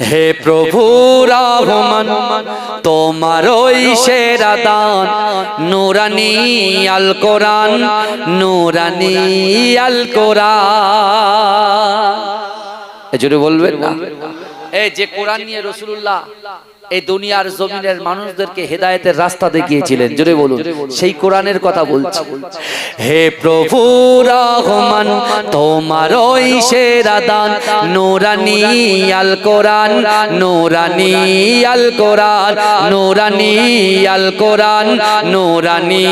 হে প্রভু রহমান, তোমার ওই সেরা দান, নুরানি আল কোরআন, নুরানি আল কোরআন। জোরে বলবেন না? এই যে কোরআন নিয়ে রসুল্লাহ এই দুনিয়ার জমিনের মানুষদেরকে হেদায়েতের রাস্তা দেখিয়েছিলেন। জোরে বলুন। সেই কোরআনের কথা বলছি। হে প্রভু রহমান তোমার ওই সেরা দান নুরানি আল কোরআন নুরানি আল কোরআন নুরানি আল কোরআন নুরানি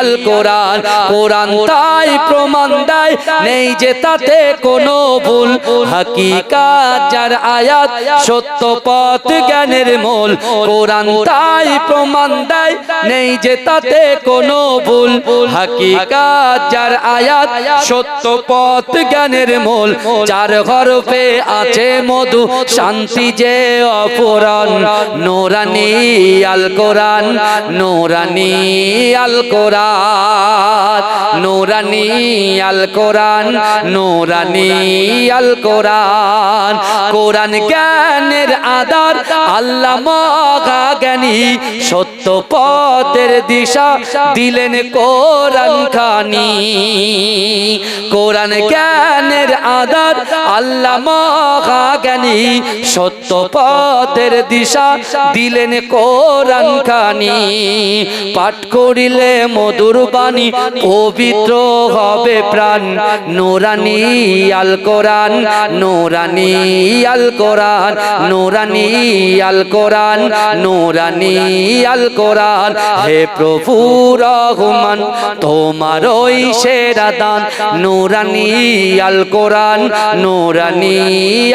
আল কোরআন কোরআন তাই প্রমাণ দেয় নেই যে তাতে কোনো ভুল। হাকিকাত যার আয়াত সত্য পথ জ্ঞানের মূল কোরআন তাই প্রমাণ দেয়, নেই যে তাতে কোনো ভুল। হাকিকাত যার আয়াত, সত্য পথ জ্ঞানের মূল। চার হরফে আছে মধু, শান্তি যে অপরাণ। নোরানি আল কোরআন, নোরানি আল কোরআন। নোরানি আল কোরআন, নোরানি আল কোরআন। কোরআন জ্ঞানের আদার আল্লাহ মগা জ্ঞানী সত্য পথের দিশা দিলেন কোরআন খানি। কোরআন জ্ঞানের আদার আল্লাহ মগা জ্ঞানী সত্য পথের দিশা দিলেন কোরআন খানি। পাঠ করিলে মধুর বাণী পবিত্র হবে প্রাণ। নোরানি আল কোরআন, নোরানি আল কোরআন, নোরানি আল কোরআন। নোরানি আল কোরআন হে প্রভু রহমান, তোমার ওই সেরা দান। নোরানি আল কোরআন নোরানি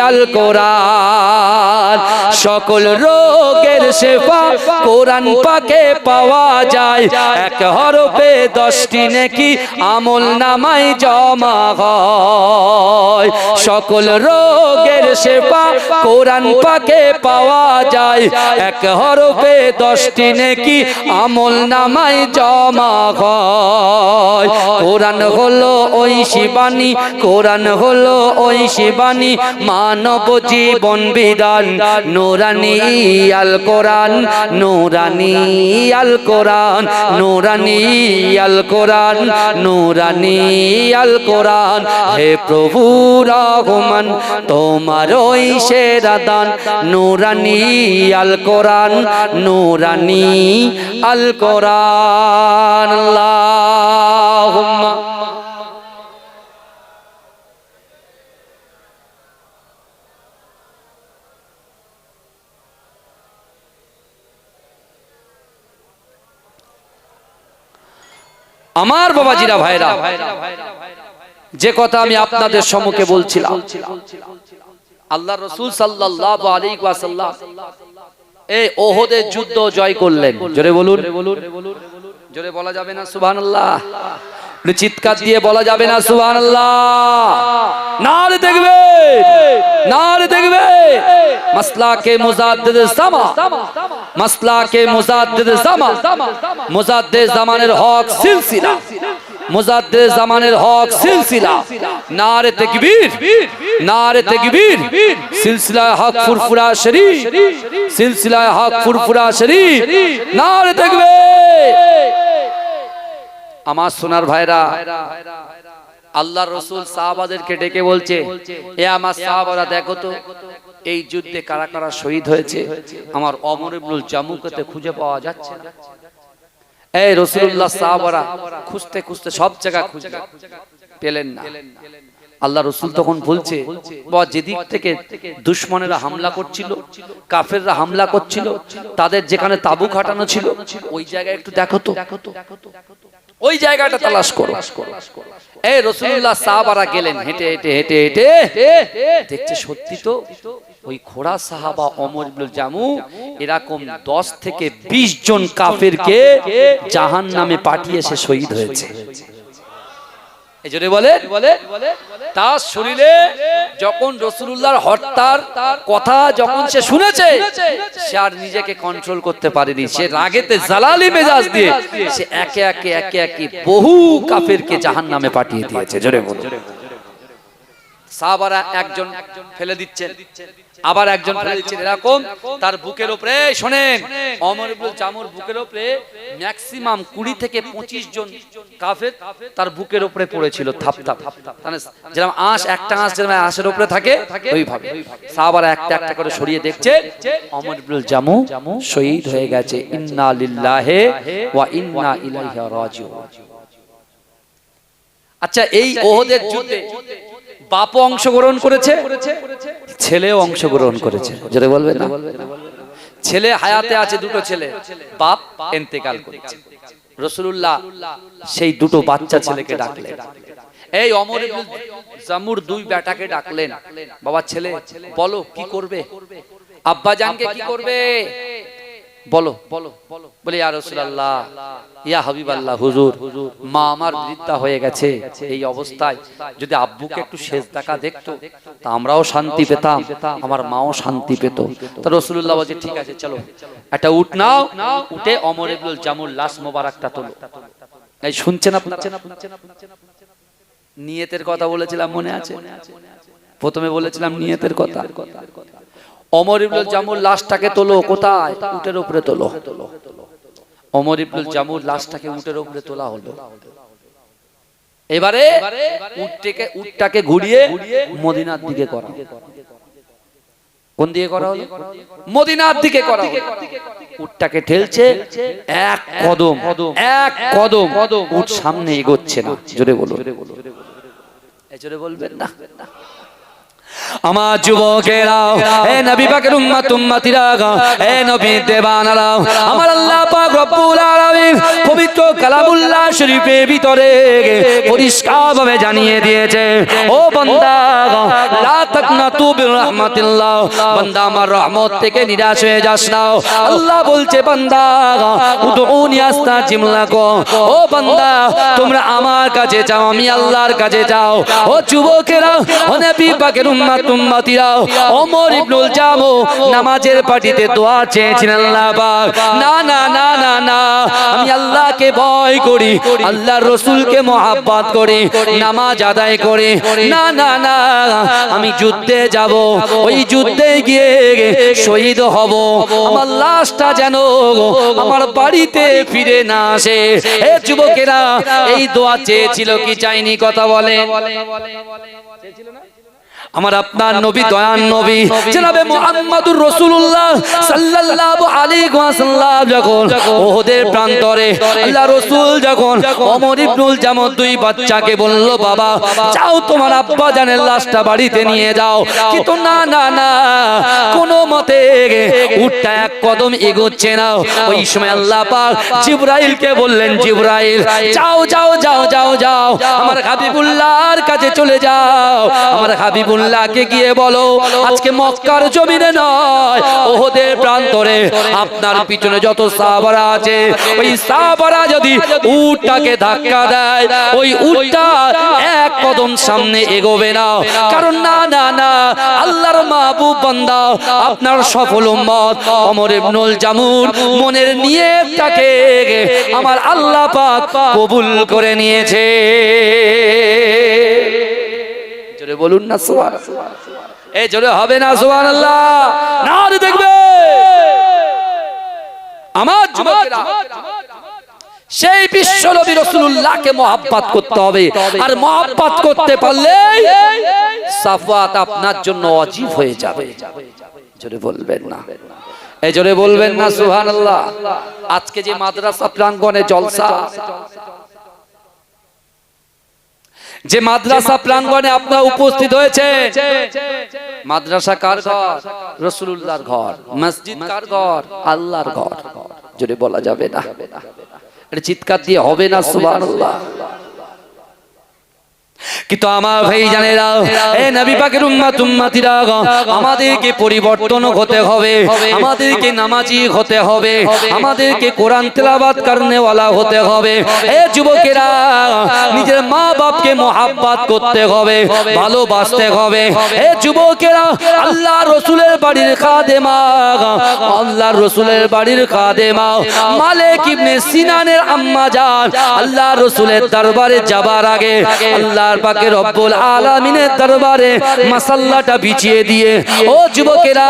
আল কোরআন সকল রোগের সেবা কোরআন পাকে পাওয়া যায়। এক হরফে দশটি নাকি আমল নামাই জমা হয়। সকল রোগের সেবা কোরআন পাকে পাওয়া যায়। এক হরফে দশটি নাকি আমল নামাই জমা হয়। কোরআন হলো ওই শিবানী, কোরআন হলো ওই শিবানী, মানব জীবন বিধান। নোরানি আল কোরআন, নোরানি আল কোরআন, নোরানি আল কোরআন, নোরানি আল কোরআন। হে প্রভু রহমান, তোমার ওই সেরা দান। নোরানি আল কোরআন, নোরানি আল কোরআন, আল্লাহুম্মা। আমার বাবাজিরা, ভাইরা, যে কথা আমি আপনাদের সম্মুখে বলছিলাম আল্লাহ রসুল সাল্লাল্লাহু আলাইহি ওয়াসাল্লাম এই ওহদের যুদ্ধ জয় করলেন। জোরে বলুন। জোরে বলা যাবে না সুবহানাল্লাহ। একটু চিৎকার দিয়ে বলা যাবে না সুবহানাল্লাহ। নারে দেখবে। নারে দেখবে। মাসলা কে মুজাদ্দিদ জামা। মাসলা কে মুজাদ্দিদ জামা। মুজাদ্দিদ জামানের হক সিলসিলা। মুজাদ্দিদ জামানের হক সিলসিলা। নারে তাকবীর নারে তাকবীর। সিলসিলা হক ফুরফুরা শরীফ সিলসিলা হক ফুরফুরা শরীফ। নারে তাকবীর। আমার সোনার ভাইরা আল্লাহ রসুল সাহাবাদেরকে ডেকে বলছে, এ আমার সাহাবারা দেখো তো, এই যুদ্ধে কারা কারা শহীদ হয়েছে? আমার অমর ইবনুল জামুকতে খুঁজে পাওয়া যাচ্ছে না। এই রসুল্লাহ সাহাবারা খুঁজতে খুঁজতে সব জায়গা খুঁজলেন পেলেন না। আল্লাহ রসুল তখন বলছে যেদিক থেকে দুশ্মনেরা হামলা করছিল কাফেররা হামলা করছিল তাদের যেখানে তাবু খাটানো ছিল ওই জায়গায় একটু দেখো তো। ওই জায়গাটা তালাশ করো। এই রসুল্লাহ সাহাবারা গেলেন হেঁটে হেঁটে হেঁটে হেঁটে দেখছে সত্যি তো ওই খোড়া সাহাবা অমর ইবনুল জামু এরকম দশ থেকে বিশ জন কাফেরকে জাহান নামে পাঠিয়ে সে শহীদ হয়েছে। এই জন্য বলে তার শরীরে যখন রসুল্লাহর কথা যখন সে শুনেছে, সে আর নিজেকে কন্ট্রোল করতে পারেনি। সে রাগেতে জালালি মেজাজ দিয়ে সে একে একে একে একে বহু কাফেরকে জাহান নামে পাঠিয়ে দিয়েছে। জোরে বলো একজন ফেলে দিচ্ছেন। আবার একজন এরকম তার বুকের উপরে শোনেন অমর ইবনুল জামুর বুকের উপরে ম্যাক্সিমাম কুড়ি থেকে পঁচিশ জন কাফের তার বুকের উপরে পড়েছিল থাপ থাপ। মানে যেরকম আঁশ একটা আঁশ যেরকম আঁশের উপরে থাকে ওইভাবে। সাহাবারা একটা একটা করে সরিয়ে দেখছে অমর ইবনুল জামু শহীদ হয়ে গেছে ইন্না লিল্লাহে ওয়া ইন্না ইলাইহি রাজিউন। আচ্ছা এই ওহদের যুদ্ধে বাপ অংশগ্রহণ করেছে। ছেলেও অংশগ্রহণ করেছে। যেটা বলবে না? ছেলে হায়াতে আছে দুটো ছেলে, বাপ এন্তেকাল করেছে। রসুল্লাহ সেই দুটো বাচ্চা ছেলেকে ডাকলেন। এই অমর জামুর দুই বেটাকে ডাকলেন। বাবা ছেলে, বলো, কি করবে? আব্বা জানকে কি করবে? বলো বলো, বলে। ইয়া রাসূলুল্লাহ ইয়া হাবিবাল্লাহ হুজুর মা আমার বৃদ্ধা হয়ে গেছে। এই অবস্থায় যদি আব্বুকে একটু শেষ দেখা দেখতো তা আমরাও শান্তি পেতাম আমার মাও শান্তি পেত। তা রাসূলুল্লাহ বলছে ঠিক আছে চলো। একটা উঠ নাও উঠে অমর ইবনুল জামুর লাশ মোবারকটা তোলো। এই শুনছেন আপনারা? নিয়তের কথা বলেছিলাম মনে আছে? প্রথমে বলেছিলাম নিয়তের কথা। অমর ইবনুল জামুর লাশটাকে তোলো কোথায়? উটের উপরে তোলো। অমর ইবনুল জামুর লাশটাকে উটের উপরে তোলা হলো। এবারে উটটাকে উটটাকে ঘুরিয়ে মদিনার দিকে করা। কোন দিকে করা হলো? মদিনার দিকে করা হলো। উটটাকে ঠেলছে এক কদম। এক কদম। উট সামনে এগোচ্ছে না। জোরে বলো জোরে বলবেন না। আমার যুবকেরা, এ নবী পাকের উম্মত, উম্মতিরা এ নবী দেবানারা আমার আল্লাহ পাক রব্বুল আলামিন পবিত্র কালামুল্লাহ শরীফের ভিতরে পরিষ্কারভাবে জানিয়ে দিয়েছে, ও বান্দা লা তাকনাতু বির রাহমাতিল্লাহ বান্দা আমার রহমত থেকে নিরাশ হয়ে যাস না। আল্লাহ বলছে, বান্দা উদউনি আস্তাজিম লাকুম ও বান্দা, তোমরা আমার কাছে যাও, আমি আল্লাহর কাছে যাও। ও যুবকেরা, ও নবী পাকের উম্মত নামাজের পাটিতে দোয়া চেয়েছিলেন না না না না না আমি আল্লাহকে ভয় করি রাসূলকে করি নামাজ আদায় করি না না না আমি যুদ্ধে যাব ওই যুদ্ধে গিয়ে শহীদ হব আমার লাশটা যেন আমার বাড়িতে ফিরে না আসে হে যুবকেরা এই দোয়া চেয়েছিল কি চাইনি কথা বলে আমার আপনার নবী দয়ান নবী জনাবে মুহাম্মাদুর রাসূলুল্লাহ সাল্লাল্লাহু আলাইহি ওয়াসাল্লাম যখন ওহদের প্রান্তরে আল্লাহ রাসূল যখন ওমর ইবনুল জামদ দুই বাচ্চাকে বলল বাবা যাও তোমার আব্বা জানের লাশটা বাড়িতে নিয়ে যাও। কিন্তু না না না কোনো মতে উঠটা এক কদম এগোচ্ছে না। ওই সময় আল্লাহ পাক জিবরাইলকে বললেন জিবরাইল যাও যাও যাও যাও যাও আমার হাবিবুল্লাহর কাছে চলে যাও আমার হাবিবুল্লাহ আল্লাহকে গিয়ে বলো, আজকে মক্কার জমিনে নয়, ওহদের প্রান্তরে আপনার পিছনে যত সাহাবারা আছে, ওই সাহাবারা যদি উটটাকে ধাক্কা দেয়, ওই উটটা এক কদম সামনে এগোবে না। কারণ না না না, আল্লাহর মাহবুব বান্দা, আপনার সফল উম্মত অমর ইবনুল জামুর মনের নিয়তটাকে আমার আল্লাহ পাক কবুল করে নিয়েছে। জোরে বলুন না, সুবহান এই জোরে হবে না, সুবহান আল্লাহ। না দেখবে। আমার সেই বিশ্ব নবী রাসূলুল্লাহকে মহব্বত করতে হবে। আর মহব্বত করতে পারলে সাফাত আপনার জন্য অজীব হয়ে যাবে। জোরে বলবেন না। এই জোরে বলবেন না সুবহানাল্লাহ আজকে যে মাদ্রাসা প্রাঙ্গণে জলসা যে মাদ্রাসা প্রাঙ্গণে আপনারা উপস্থিত হয়েছে মাদ্রাসা কার ঘর? রসুল্লাহর ঘর মসজিদ কার ঘর? আল্লাহর ঘর। যদি বলা যাবে না। এটা চিৎকার দিয়ে হবে না। সুবহানাল্লাহ। কিন্তু আমার ভাই জানেরা এ নবী পাকের উম্মত, উম্মতিরা আমাদেরকে পরিবর্তন হতে হবে। আমাদেরকে নামাজি হতে হবে। আমাদেরকে কোরআন তেলাওয়াত করনে ওয়ালা হতে হবে। এ যুবকেরা, নিজের মা বাপকে মোহাব্বত করতে হবে, ভালোবাসতে হবে। এ যুবকেরা আল্লাহ রসুলের বাড়ির খাদেমা আল্লাহ রসুলের বাড়ির খাদেমা মালিক ইবনে সিনানের আম্মা জান আল্লাহ রসুলের দরবারে যাবার আগে, আল্লাহর পাক পাকে রব্বুল আলামিনের দরবারে মাসাল্লাটা বিছিয়ে দিয়ে ও যুবকেরা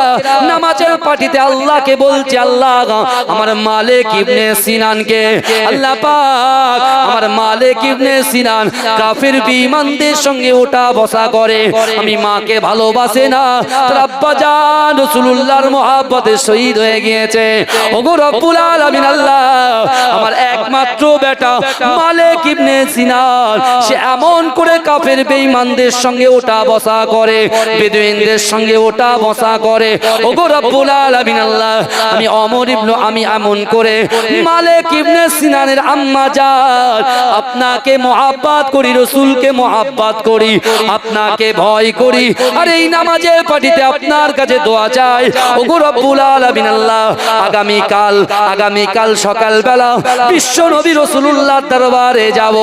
নামাজের পাটিতে আল্লাহকে বলছে আল্লাহ আমার মালিক ইবনে সিনানকে আল্লাহ পাক আমার মালিক ইবনে সিনান কাফির বিমানদের সঙ্গে ওঠা বসা করে। আমি মাকে ভালোবাসে না। তার আব্বা জান রাসূলুল্লাহর মহব্বতে শহীদ হয়ে গিয়েছে। ওগো রব্বুল আলামিন আল্লাহ আমার একমাত্র বেটা মালিক ইবনে সিনান। সে এমন করে কাফের বেঈমানদের সঙ্গে ওটা বসা করে, বেদুইনদের সঙ্গে ওটা বসা করে। ওগো রব্বুল আলামিন আল্লাহ, আমি অমর ইবনে, আমি এমন করে মালিক ইবনে সিনানের আম্মা জান আপনাকে মহাব্বাত করি, রসুলকে মহাব্বাত করি, আপনাকে ভয় করি। আর এই নামাজের পাটিতে আপনার কাছে দোয়া চাই। ওগো রব্বুল আলামিন আল্লাহ আগামী কাল আগামী কাল সকাল বেলা বিশ্ব নবী রসুলুল্লাহ দরবারে যাব।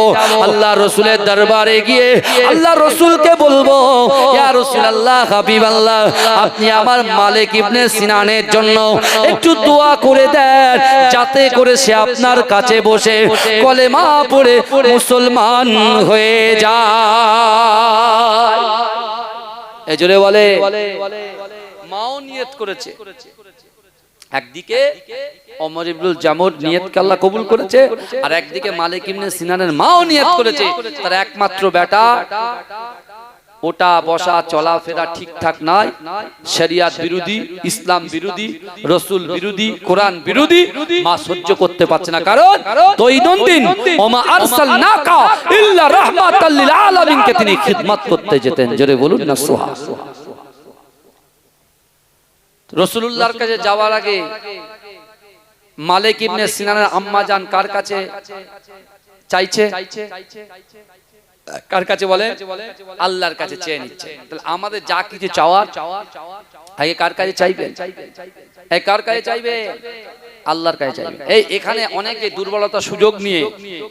আল্লাহ রসুলের দরবারে গিয়ে আল্লাহ রসুলকে বলব ইয়া রাসূলুল্লাহ হাবিবাল্লাহ আপনি আমার মালিক ইবনে সিনানের জন্য একটু দোয়া করে দেন যাতে করে সে আপনার কাছে বসে কলেমা পড়ে মুসলমান হয়ে যায়। এই জোরে বলে মাও নিয়ত করেছে। একদিকে অমর ইবনুল জামুর কবুল করেছে, আর একদিকে মালিক সিনানের মাও নিয়ত করেছে। তার একমাত্র বেটা, ওটা বসা, চলাফেরা ঠিকঠাক নয়, শরিয়াত বিরোধী, ইসলাম বিরোধী, রসুল বিরোধী, কোরআন বিরোধী, মা সহ্য করতে পারছে না। কারণ দৈনন্দিন ওমা ইল্লা রাহমাতাল লিল তিনি খিদমত করতে যেতেন। জোরে বলুন না রসুলুল্লাহর কাছে যাওয়ার আগে মালিক ইবনে সিনানের আম্মা জান কার কাছে? চাইছে? কার কাছে বলে? আল্লাহর কাছে চেয়ে নিচ্ছে। তাহলে আমাদের যা কিছু চাওয়ার আগে কার কাছে চাইবে? এই কার কাছে চাইবে? আল্লাহর কাছে চাইবে। এই এখানে অনেকে দুর্বলতা সুযোগ নিয়ে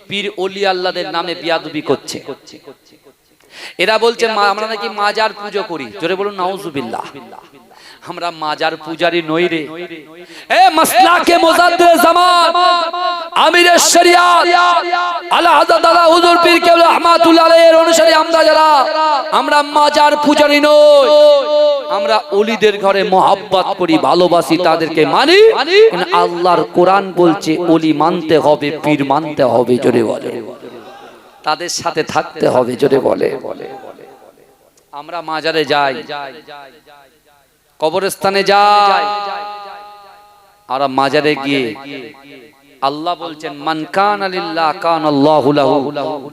পীর ওলি আল্লাহদের নামে বিয়াদুবি করছে। এরা বলছে আমরা নাকি মাজার পুজো করি। জোরে বলুন, নাউজুবিল্লাহ। আমরা মাজার পূজারি নই রে। এ মাসলাকে মুজাদ্দিদ জামান আমিরের শরিয়াত আলা হযরত আলা হুজুর পীর কেবলা রহমাতুল্লাহ আলাইহির অনুসারী আমরা যারা আমরা মাজার পূজারি নই। আমরা ওলিদের ঘরে মোহাব্বত করি ভালোবাসি তাদেরকে মানি। আল্লাহর কোরআন বলছে ওলি মানতে হবে পীর মানতে হবে জোরে বলে। তাদের সাথে থাকতে হবে জোরে বলে। আমরা মাজারে যাই। কবরস্থানে যাই আর মাজারে গিয়ে আল্লাহ বলছেন, মান কান আলিল্লাহ কান আল্লাহু লাহু।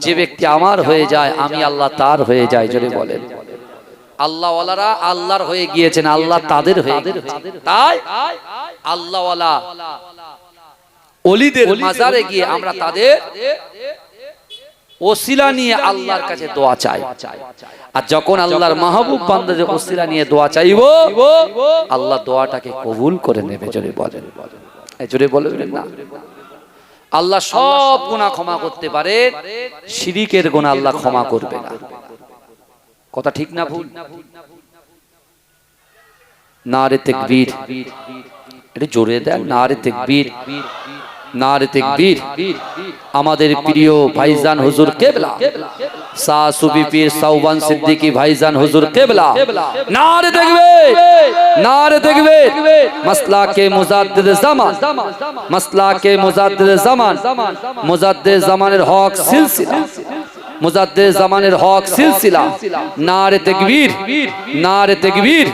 যে ব্যক্তি আমার হয়ে যায়, আমি আল্লাহ তার হয়ে যায় জোরে বলেন। আল্লাহ ওয়ালারা আল্লাহর হয়ে গিয়েছেন, আল্লাহ তাদের হয়ে তাই আল্লাহ ওয়ালা অলিদের মাজারে গিয়ে আমরা তাদের ওসিলা নিয়ে আল্লাহর কাছে দোয়া চাই। আর যখন আল্লাহর মাহবুব বান্দাদের ওসিলা নিয়ে দোয়া চাইব আল্লাহ দোয়াটাকে কবুল করে নেবে জোরে বলেন। এই জোরে বলবেন না? আল্লাহ সব গুনাহ ক্ষমা করতে পারে শিরিকের গুনাহ আল্লাহ ক্ষমা করবে না। কথা ঠিক না ভুল? না নারে তাকবীর। এটা জোরে দেন নারে তাকবীর। নারে তাকবীর, আমাদের প্রিয় ভাইজান হুজুর কেবলা শাহ সুবি পীর সাউবান সিদ্দিকী ভাইজান হুজুর কেবলা, নারে দেখবে নারে দেখবে মাসলা কে মুজাদ্দিদ জামান মাসলা কে মুজাদ্দিদ জামান, মুজাদ্দিদ জামানের হক সিলসিলা। মুজাদ্দিদ জামানের হক সিলসিলা। নারে তাকবীর। নারে তাকবীর।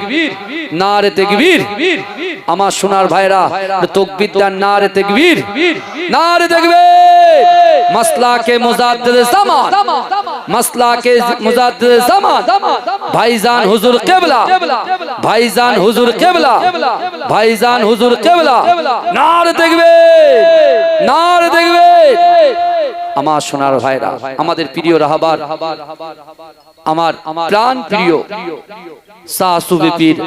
নারে তাকবীর। আমার সোনার ভাইরা তকবীর দেন নারে তাকবীর। নারে তাকবীর। মাসলা কে মুজাদ্দিদ জামান। মাসলা কে মুজাদ্দিদ জামান। ভাইজান হুজুর কেবলা। ভাইজান হুজুর কেবলা। ভাইজান হুজুর কেবলা। নারে তাকবীর। নারে তাকবীর। আমার সোনার ভাইরা, আমাদের প্রিয় রাহাবার, আমার প্রাণ প্রিয় শাহ সুফি পীর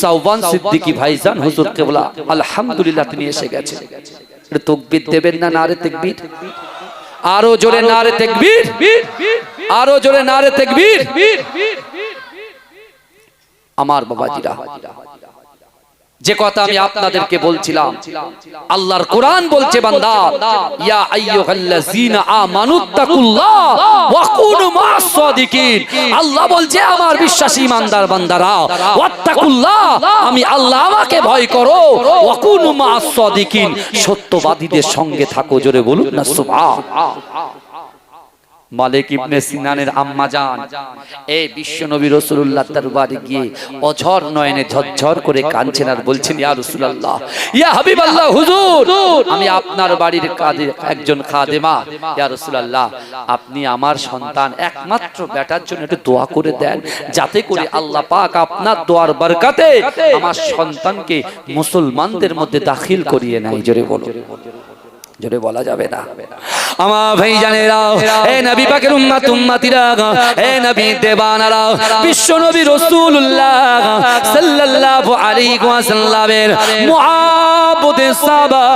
সাউবান সিদ্দিকী ভাইজান হুজুর কেবলা, আলহামদুলিল্লাহ তিনি এসে এটা তকবীর দেবেন না নারে তাকবীর? আরও জোরে নারে তাকবীর? আরও জোরে নারে তাকবীর? আমার বাবাজিরা যে কথা আমি আপনাদেরকে বলছিলাম আল্লাহর কোরআন বলছে বান্দা ইয়া আইয়ুহাল্লাযীনা আমানুত্তাকুল্লাহ ওয়া কুনু সাদিকিন। আল্লাহ বলছে আমার বিশ্বাসী ইমানদার বান্দারা ওয়াত্তাকুল্লাহ আমি আল্লাহ আমাকে ভয় করো ওয়া কুনু সাদিকিন। সত্যবাদীদের সঙ্গে থাকো জোরে বলুন না সুবহান। মালিক ইবনে সিনানের আম্মা জান। এই বিশ্ব নবী রাসূলুল্লাহ দরবারে গিয়ে অঝর নয়নে ঝরঝর করে কাঁদছেন আর বলছেন ইয়া রাসূলুল্লাহ ইয়া হাবিবাল্লাহ হুজুর আমি আপনার বাড়ির কাজে একজন খাদেমা। ইয়া রাসূলুল্লাহ আপনি আমার সন্তান একমাত্র বেটার জন্য একটু দোয়া করে দেন যাতে করে আল্লাহ পাক আপনার দোয়ার বরকতে আমার সন্তানকে মুসলমানদের মধ্যে দাখিল করিয়ে নেয় জোরে বলো। জোরে বলা যাবে না। আমার ভাই জানেরা এ নবী পাকের উম্মত উম্মতিরা এ নবী দেবানারা বিশ্ব নবী রাসূলুল্লাহ সাল্লাল্লাহু আলাইহি ওয়াসাল্লামের মুআব্বদে সাহাবা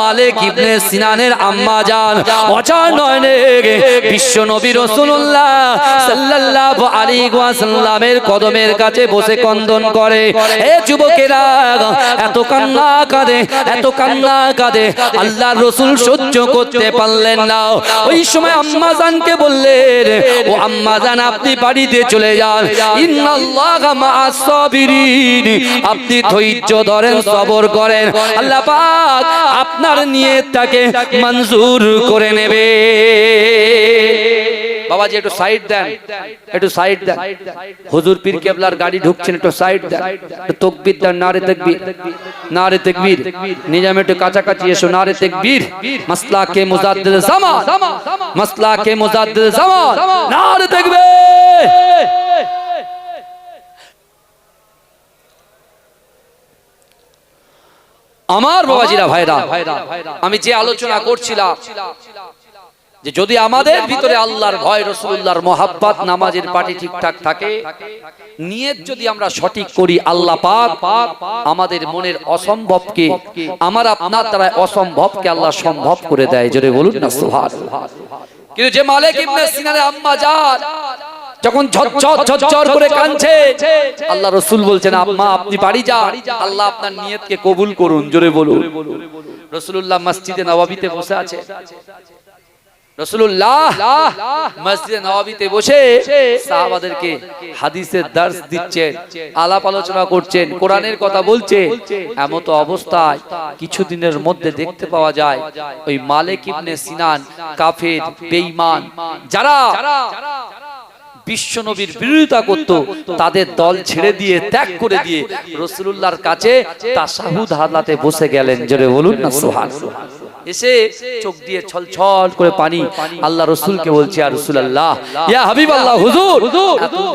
মালিক ইবনে সিনানের আম্মা জান অচার নয়নে বিশ্ব নবী রাসূলুল্লাহ সাল্লাল্লাহু আলাইহি ওয়াসাল্লামের কদমের কাছে বসে কন্দন করে, এ যুবকেরা এত কান্না কাঁদে, এত কান্না কাঁদে আল্লাহ রসুল সহ্য করতে পারলেন না। ওই সময় আম্মা জানকে বললেন ও আম্মা জান, আপনি বাড়িতে চলে যান। নিয়ে আপনি ধৈর্য ধরেন, সবর আপনার তাকে মঞ্জুর করে নেবে। বাবাজি, একটু সাইড দেন। একটু সাইড দেন। হুজুর পীর কেবলার গাড়ি ঢুকছেন, একটু সাইড দেন। তকবির দেন, নারে তকবির। নারে তকবির। নিজাম একটু কাছাকাছি এসো, নারে তকবির। মাসলা কে মুজাদ্দিদ জামান মাসলা কে মুজাদ্দিদ জামান নারে তকবির। আমার বাবাজিরা, ভাইরা, আমি যে আলোচনা করছিলাম যে যদি আমাদের ভিতরে আল্লাহর ভয় রসুল্লাহর মোহাব্বত নামাজের পাটি ঠিকঠাক থাকে নিয়ত যদি আমরা সঠিক করি আল্লাহ পাক আমাদের মনের অসম্ভবকে আমার আপনার দ্বারা অসম্ভবকে আল্লাহ সম্ভব করে দেয় জোরে বলুন না সুহার কিন্তু যে মালিক ইবনে সিনারে আম্মা যান যখন ঝরঝর ঝরঝর করে কাঁদছে আল্লাহ রসুল বলছেন আম্মা আপনি বাড়ি যান আল্লাহ আপনার নিয়তকে কবুল করুন জোরে বলুন। রসুল্লাহ মসজিদে নবাবিতে বসে আছে। রসুল্লাহ মসজিদে নবাবিতে বসে সাহাবাদেরকে হাদিসের দার্স দিচ্ছেন আলাপ আলোচনা করছেন কোরআনের কথা বলছে এমত অবস্থায় কিছুদিনের মধ্যে দেখতে পাওয়া যায় ওই মালিক ইবনে সিনান কাফের বেঈমান যারা বিশ্ব নবীর বিরোধিতা করত তাদের দল ছেড়ে দিয়ে ত্যাগ করে দিয়ে রসুল্লাহর কাছে তাসাহুদ হালাতে বসে গেলেন জোরে বলুন না সোহান এসে চোখ দিয়ে ছল ছল করে পানি আল্লাহ রসুলকে বলছে আর রসুল আল্লাহ ইয়া হাবিব আল্লাহ হুজুর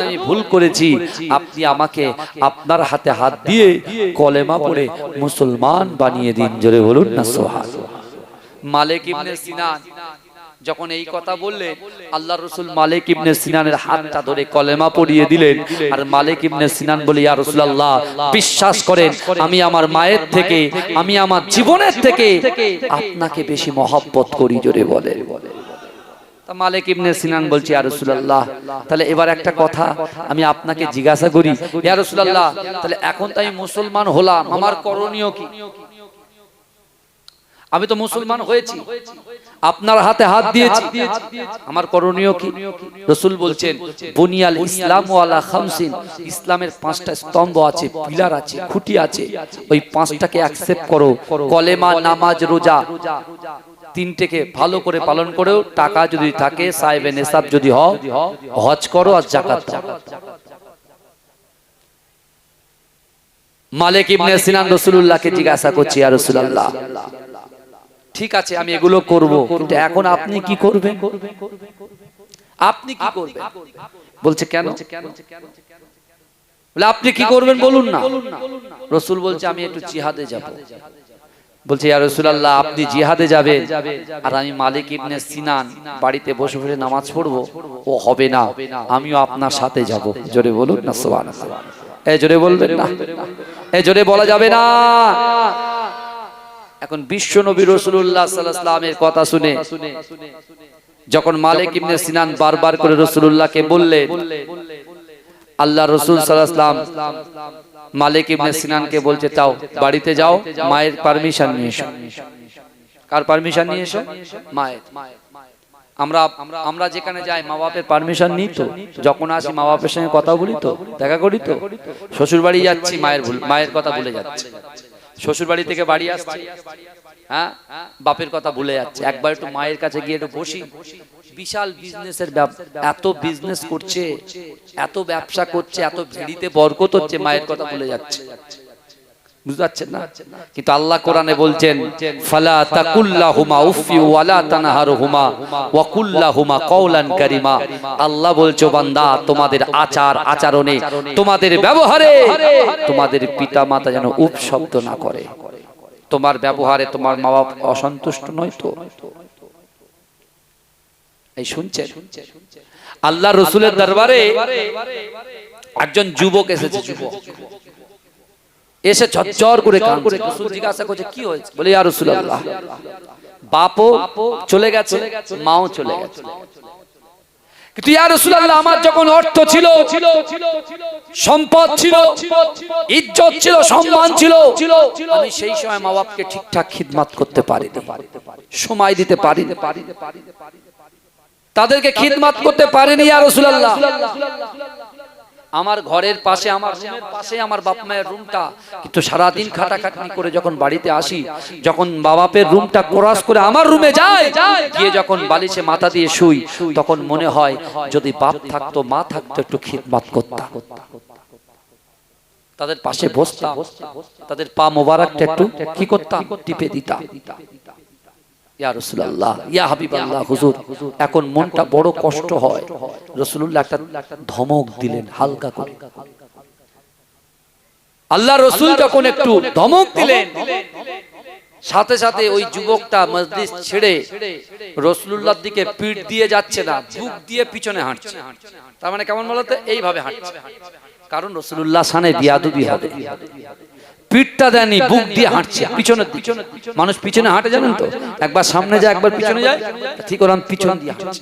আমি ভুল করেছি। আপনি আমাকে আপনার হাতে হাত দিয়ে কলেমা পড়ে মুসলমান বানিয়ে দিন, জোরে বলুন না সোহান মালিক ইবনে সিনান যখন এই কথা বললে আল্লাহ রসুল মালিক ইবনে সিনানের হাতটা ধরে কলেমা পড়িয়ে দিলেন। আর মালিক ইবনে সিনান বলে ইয়া রসুল্লাহ বিশ্বাস করেন আমি আমার মায়ের থেকে আমি আমার জীবনের থেকে আপনাকে বেশি মহব্বত করি জোরে বলে মালিক ইবনে সিনান বলছি ইয়া রাসূলুল্লাহ তাহলে এবার একটা কথা আমি আপনাকে জিজ্ঞাসা করি ইয়া রাসূলুল্লাহ তাহলে এখন তো আমি মুসলমান হলাম আমার করণীয় কি? আমি তো মুসলমান হয়েছি। আপনার হাতে হাত দিয়েছি। আমার করণীয় কি? রসুল বলছেন বুনিয়াল ইসলাম ওয়ালা খামসিন। ইসলামের পাঁচটা স্তম্ভ আছে পিলার আছে খুঁটি আছে। ওই পাঁচটাকে অ্যাকসেপ্ট করো। কলেমা নামাজ রোজা। তিনটেকে ভালো করে পালন করেও টাকা যদি থাকে সাহেবে নেশাব যদি হও হজ করো আর জাকাত মালিক ইবনে সিনান রাসূলুল্লাহকে জিজ্ঞাসা করছি ইয়া রাসূলুল্লাহ ঠিক আছে আমি এগুলো করব কিন্তু এখন আপনি কি করবেন? আপনি কি করবেন? বলছে কেন? বলে আপনি কি করবেন বলুন না। রসুল বলছে আমি একটু জিহাদে যাব। বলছে ইয়া রাসূলুল্লাহ আপনি জিহাদে যাবেন। আর আমি মালিক ইবনে সিনান বাড়িতে বসে বসে নামাজ পড়ব। ও হবে না। আমিও আপনার সাথে যাব। জোরে বলুন না সুবহানাল্লাহ। এ জোরে বলবেন না এ জোরে বলা যাবে না। এখন বিশ্ব নবী রসুল্লাহ সাল্লামের কথা শুনে, যখন মালিক ইবনে সিনান বারবার করে রসুল্লাহকে বললেন, আল্লাহ রসুল সাল্লাম মালিক ইবনে সিনানকে বলছে তাও বাড়িতে যাও, মায়ের পারমিশন নিয়ে এসো। কার পারমিশন নিয়ে এসো? মায়ের। আমরা আমরা যেখানে যাই মা বাপের পারমিশন নিই তো। যখন আসি মা বাপের সঙ্গে কথা বলি তো, দেখা করি তো। শ্বশুর বাড়ি যাচ্ছি, মায়ের মায়ের কথা ভুলে যাচ্ছে। শ্বশুর বাড়ি থেকে বাড়ি আসছে। হ্যাঁ? বাপের কথা ভুলে যাচ্ছে। একবার একটু মায়ের কাছে গিয়ে একটু বসি। বিশাল বিজনেসের এত বিজনেস করছে, এত ব্যবসা করছে, এত ভিড়িতে বরকত হচ্ছে, মায়ের কথা ভুলে যাচ্ছে। বুঝতে পারছেন না? কিন্তু আল্লাহ কোরআনে বলছেন ফালা তাকুল্লাহুমা উফি ওয়ালা তানহারহুমা ওয়া কুল্লাহুমা কওলান কারীমা। আল্লাহ বলছো বান্দা তোমাদের আচার আচরণে তোমাদের ব্যবহারে তোমাদের পিতা মাতা যেন উপ শব্দ না করে। তোমার ব্যবহারে তোমার মা বাপ অসন্তুষ্ট নয় তো? এই শুনছেন? আল্লাহ রসুলের দরবারে একজন যুবক এসেছে যুবক। এসে ঝরঝর করে কাঁদছে। রাসূল জিজ্ঞাসা করছে কি হয়েছে? বলে ইয়া রাসূলুল্লাহ বাপও চলে গেছে মাও চলে গেছে। কিন্তু ইয়া রাসূলুল্লাহ আমার যখন অর্থ ছিল সম্পদ ছিল ইজ্জত ছিল সম্মান ছিল আমি সেই সময় মা বাপকে ঠিকঠাক খিদমত করতে পারি সময় দিতে পারি তাদেরকে খিদমত করতে পারিনি ইয়া রাসূলুল্লাহ। আমার ঘরের পাশে, আমার রুমের পাশে, আমার বাপ মায়ের রুমটা। কিন্তু সারাদিন খাটাখাটনি করে যখন বাড়িতে আসি, যখন বাবাপের রুমটা ক্রস করে আমার রুমে যায়, গিয়ে যখন বালিশে মাথা দিয়ে শুই, তখন মনে হয় যদি বাপ থাকতো, মা থাকতো, একটু খিদমাত করতাম। তাদের পাশে বসতাম, তাদের পা মোবারকটা একটু কি করতাম, টিপে দিতাম। ইয়া ইয়া হুজুর এখন মনটা বড় কষ্ট হয়। রাসূলুল্লাহ একটা ধমক দিলেন হালকা করে। আল্লাহ রসুল যখন একটু ধমক দিলেন সাথে সাথে ওই যুবকটা মসজিদ ছেড়ে রসুল্লাহর দিকে পিঠ দিয়ে যাচ্ছে না বুক দিয়ে পিছনে হাঁটছে। তার মানে কেমন বলতো? এইভাবে হাঁটছে। কারণ রসুল্লাহ সানে বিয়াদুবি হবে। পিঠটা দেয়নি বুক দিয়ে হাঁটছে। পিছনের পিছনে মানুষ পিছনে হাঁটে জানেন তো? একবার সামনে যায় একবার পিছনে যায়। ঠিক ওরকম পিছন দিয়ে হাঁটছে।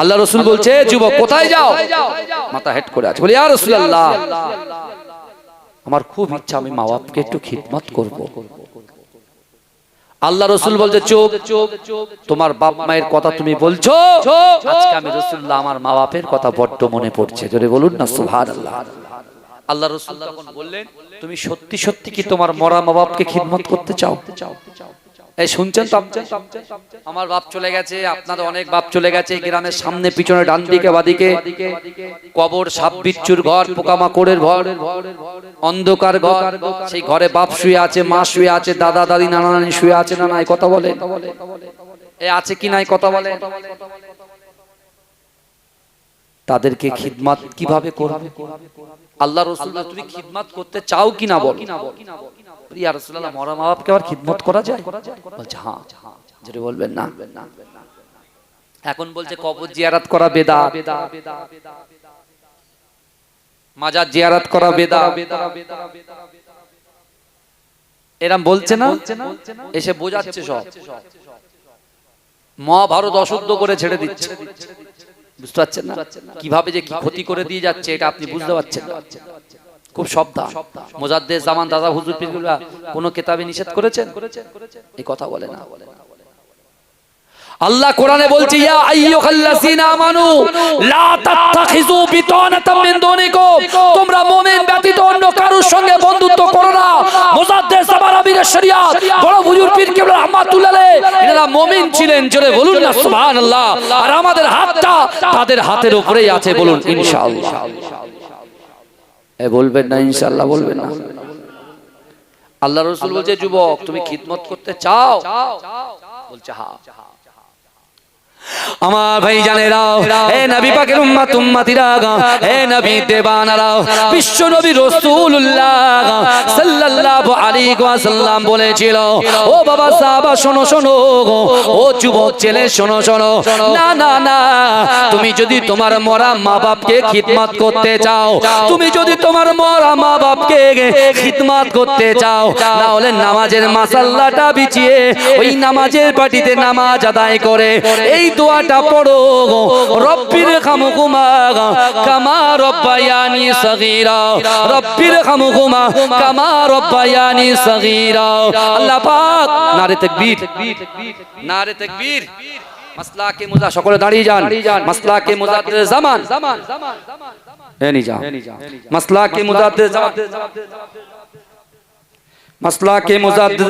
আল্লাহ রসুল বলছে যুবক কোথায় যাও? মাথা হেড করে আছে। বলি আর রসুল আল্লাহ আমার খুব ইচ্ছা আমি মা বাপকে একটু খিদমত করব। আল্লাহ রসুল বলছে চোখ তোমার বাপ মায়ের কথা তুমি বলছো? আজকে আমি রসুল্লাহ আমার মা বাপের কথা বড্ড মনে পড়ছে। যদি বলুন না সুভান আল্লাহ আল্লাহ রসুল তখন বললেন তুমি সত্যি সত্যি কি তোমার মরা মা বাপকে খিদমত করতে চাও? এই শুনছেন তো আমার বাপ চলে গেছে আপনাদের অনেক বাপ চলে গেছে গ্রামের সামনে পিছনে ডান দিকে বাদিকে। কবর সাপ বিচ্ছুর ঘর পোকামাকড়ের ঘর অন্ধকার ঘর সেই ঘরে বাপ শুয়ে আছে মা শুয়ে আছে দাদা দাদি নানা নানি শুয়ে আছে না নাই কথা বলে এ আছে কি নাই কথা বলে তাদেরকে খিদমাত কীভাবে করবে? আল্লাহ রসুল তুমি খিদমাত করতে চাও কি না বল? রাসূলুল্লাহ, মরা মা বাপকে আবার খিদমত করা যায়? বলছে হ্যাঁ। বলবেন না। এখন বলছে, কবর জিয়ারাত করা বেদা। মাজার জিয়ারাত করা বেদা। এরম বলছে না? এসে বোঝাচ্ছে সব। মহাভারত অশুদ্ধ করে ছেড়ে দিচ্ছে। বুঝতে পারছেন না? কীভাবে যে কি ক্ষতি করে দিয়ে যাচ্ছে এটা আপনি বুঝতে পারছেন না। খুব শব্দ মোজাদ্দেদ জামান দাদা হুজুর পীরগুলা কোনো কেতাবে নিষেধ করেছেন? এই কথা বলে না। আল্লাহ কোরআনে বলছে, ইয়া আইয়ুহাল্লাযিনা আমানু, লা তাত্তাখিযু বিতানাতাম মিন দুনিকুম। তোমরা মুমিন ব্যতীত অন্য কারোর সঙ্গে বন্ধুত্ব করো না। মুজাদ্দেদ আমির শরিয়াত, বড় হুজুর পীর কেবলা রহমাতুল্লাহ এনারা মুমিন ছিলেন, জোরে বলুন না, সুবহানাল্লাহ। আর আমাদের হাতটা তাদের হাতের উপরেই আছে বলুন, ইনশাআল্লাহ। এ বলবেন না, ইনশাআল্লাহ বলবেন না। আল্লাহ রসুল বলছে, যুবক, তুমি খিদমত করতে চাও? বলছে হ্যাঁ। আমার ভাই জানেরাও এ নবী পাকের উম্মত গাও এ নবী দেবানারাও বিশ্ব নবী রাসূলুল্লাহ সাল্লাল্লাহু আলাইহি ওয়াসাল্লাম বলেছিল। ও বাবা সাহাবা, শোনো শোনো ও যুবক ছেলে, শোনো শোনো। না না না। তুমি যদি তোমার মরা মা বাপকে খিদমত করতে চাও, তুমি যদি তোমার মরা মা বাপকে খিদমত করতে চাও না হলে নামাজের মাসাল্লাটা বিছিয়ে ওই নামাজের পাটিতে নামাজ আদায় করে। এই দোয়াটা পড়ো রব্বির খামুকুমা কামা রব্বায়ানি সগীরা। রব্বির খামুকুমা কামা রব্বায়ানি সগীরা। আল্লাহ পাক নারে তাকবীর। নারে তাকবীর। মাসলা কে মুজা সকলে দাঁড়িয়ে যান। মাসলা কে মুজাদ্দিদ জামান। এ নি যা মাসলা কে মুজাদ্দিদ জামান। মাসলা কে মুজাদ্দিদ